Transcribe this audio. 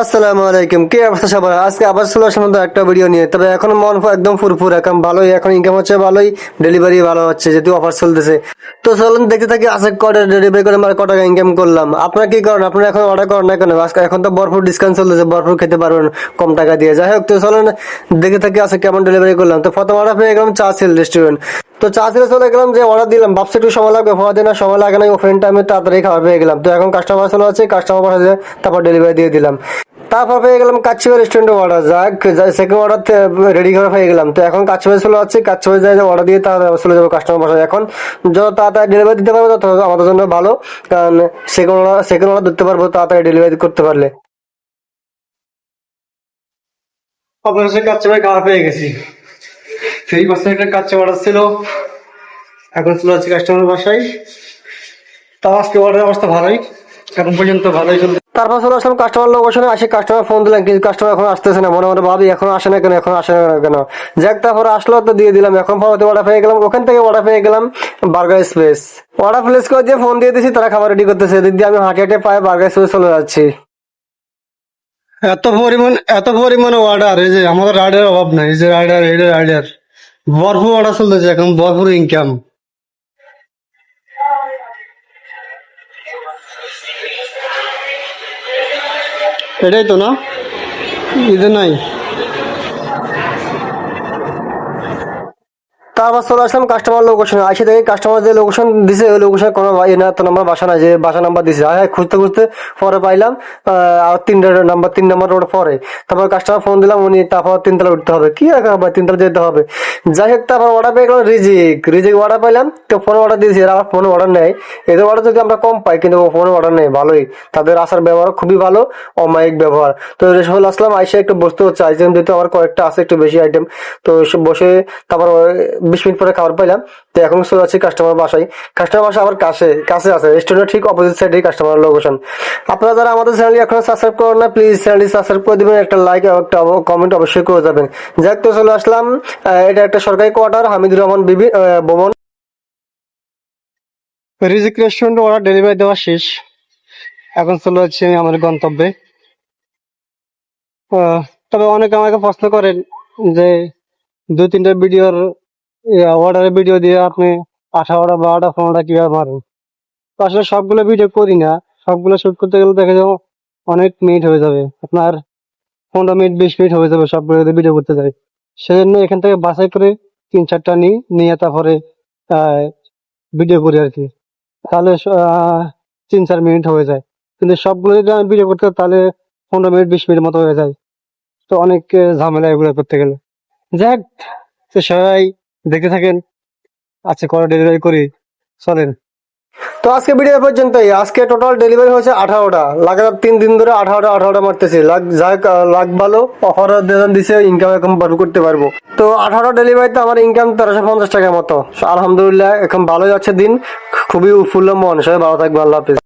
আসসালামু আলাইকুম। কি অবস্থা সবার? আজকে আবার চলে আসলাম একটা ভিডিও নিয়ে। তবে এখন মন একদম ফুরফুর, এখন ভালোই, এখন ইনকাম হচ্ছে ভালোই ডেলিভারি ভালো হচ্ছে, যেহেতু অফার চলতেছে। তো চলুন দেখতে থাকি, আজকে কটা ডেলিভারি করে আমরা কত টাকা ইনকাম করলাম। আপনারা কি করেন? আপনারা এখন অর্ডার করেন না কেন? আজকে এখন তো বরফুর ডিসকাউন্ট চলতেছে বরফুর খেতে পারবেন, কম টাকা দিয়ে। যাই হোক, তো চলুন দেখে থাকি আজকে কেমন ডেলিভারি করলাম। তো প্রথম অর্ডার পেয়ে গেলাম চা সেল রেস্টুরেন্ট তো চা সেলে চলে গেলাম, যে অর্ডার দিলাম, ভাবছি একটু সময় লাগবে হওয়া দিন সময় লাগে না ওপেন টাইমে তাড়াতাড়ি খাবার পেয়ে গেলাম। তো এখন কাস্টমার চলে আছে কাস্টমার পাঠাতে, তারপর ডেলিভারি দিয়ে দিলাম। তারপর পেয়ে গেলাম কাচ্চিবার রেস্টুরেন্টে অর্ডার যাক সেকেন্ড অর্ডার রেডি করে হয়ে গেলাম। তো এখন কাচ্চিবার চলে যাচ্ছে কাচ্চিবার যাই অর্ডার দিয়ে তাড়াতাড়ি চলে যাব কাস্টমার বাসায়। এখন যত তাড়াতাড়ি ডেলিভারি দিতে পারব, তত আমাদের জন্য ভালো। কারণ সেকেন্ড অর্ডার সেকেন্ড অর্ডার দিতে পারব, তাড়াতাড়ি ডেলিভারি করতে পারলে। অবশেষে কাচ্চিবার খাবার পেয়ে গেছি। সেই বাসায় একটা কাচ্চি অর্ডার ছিল। এখন চলে যাচ্ছে কাস্টমার বাসায়। তাও আজকে অর্ডার অবস্থা ভালোই। এখন পর্যন্ত ভালোই চলছে। তারপর চলে আসলাম কাস্টমার লোক লোকেশনে আসে কাস্টমার ফোন দিলাম, কিন্তু কাস্টমার এখন আসতেছে না। মনে মনে ভাবি, এখন আসে না কেন, এখন আসে না কেন যাক, তারপর আসলো, তো দিয়ে দিলাম। এখন পরবর্তী অর্ডার পেয়ে গেলাম। ওখান থেকে অর্ডার পেয়ে গেলাম বার্গার স্পেস অর্ডার প্লেস করে যে ফোন দিয়ে দিয়েছি তারা খাবার রেডি করতেছে। দিয়ে আমি হাঁটে হাঁটে পায়ে বার্গার স্পেস চলে যাচ্ছি। এত পরিমাণ, এত পরিমাণে অর্ডার এই যে আমাদের রাইডার অভাব নাই। এই যে রাইডার এই রাইডার ভরপুর অর্ডার চলতেছে, এখন ভরপুর ইনকাম এটাই তো না? ঈদে নাই? তারপর চলে আসলাম কাস্টমার লোকেশনে আসে দেখি কাস্টমার যে লোকেশন দিছে, ওই লোকেশন কোনো বা- না তো নাম্বার বাসা না যে বাসা নাম্বার দিছে। হ্যাঁ খুঁজতে খুঁজতে পরে পাইলাম আর তিনটা নাম্বার তিন নাম্বার রোড পরে। তারপর কাস্টমার ফোন দিলাম, উনি তারপর তিনতলা উঠতে হবে। কি আর হবে? তিনতলা যেতে হবে। যাই হোক, তারপর অর্ডার পেয়ে গেলাম রিজিক। রিজিক অর্ডার পাইলাম, তো ফোনে অর্ডার দিয়েছি, এরা আবার ফোনে অর্ডার নেয় এদের অর্ডার যদি আমরা কম পাই, কিন্তু ফোনে অর্ডার নেই, ভালোই। তাদের আসার ব্যবহার খুবই ভালো, অমায়িক ব্যবহার। তো রেশফল আসলাম, আইসে একটু বসতে হচ্ছে আইসেন যেহেতু আমার কয়েকটা আছে, একটু বেশি আইটেম তো বসে তারপর বিশ মিনিট পরে খাবার পাইলাম। তো এখন চলে যাচ্ছি কাস্টমার বাসায়। কাস্টমার বাসা আবার কাছে কাছে আছে। রেস্টুরেন্টের ঠিক অপোজিট সাইডে কাস্টমার লোকেশন আপনারা যারা আমাদের চ্যানেল এখন সাবস্ক্রাইব করেন না প্লিজ চ্যানেলটি সাবস্ক্রাইব করে দিবেন। একটা লাইক একটা কমেন্ট অবশ্যই করে যাবেন। যাক, তো চলে আসলাম। এটা একটা সরকারি কোয়ার্টার হামিদুর রহমান বিবি ভবন। রিজিক রেস্টুরেন্ট অর্ডার ডেলিভারি দেওয়া শেষ। এখন চলে যাচ্ছি আমি আমার গন্তব্যে। তবে অনেকে আমাকে প্রশ্ন করেন যে দু তিনটা ভিডিওর অর্ডারের ভিডিও দিয়ে আপনি আঠারোটা বারোটা পনেরোটা কীভাবে মারেন তো আসলে সবগুলো ভিডিও করি না। সবগুলো শ্যুট করতে গেলে দেখা যাবে অনেক মিনিট হয়ে যাবে। আপনার পনেরো মিনিট বিশ মিনিট হয়ে যাবে সবগুলো ভিডিও করতে যাই। সেজন্য এখান থেকে বাছাই করে তিন চারটা নিই নিয়ে তারপরে ভিডিও করি আর কি। তাহলে তিন চার মিনিট হয়ে যায়। কিন্তু সবগুলো যদি আমি ভিডিও করতে তাহলে পনেরো মিনিট বিশ মিনিট মতো হয়ে যায়। তো অনেক ঝামেলা এগুলো করতে গেলে। যাক, তো সবাই দেখতে থাকেন। আচ্ছা করে ডেলিভারি করি। চলেন। তো আজকে ভিডিও পর্যন্তই। আজকে টোটাল ডেলিভারি হয়েছে আঠারোটা। লাগাতার তিন দিন ধরে আঠারোটা আঠারোটা মারতেছি। যাক আহ, লাগ ভালো অফার দিছে ইনকাম এখন বারো করতে পারব। তো আঠারো ডেলিভারিতে আমার ইনকাম তেরোশো পঞ্চাশ টাকার মতো। আলহামদুলিল্লাহ এখন ভালো যাচ্ছে দিন। খুবই উৎফুল্ল মন। সবাই ভালো থাকবে আল্লাহ হাফিজ।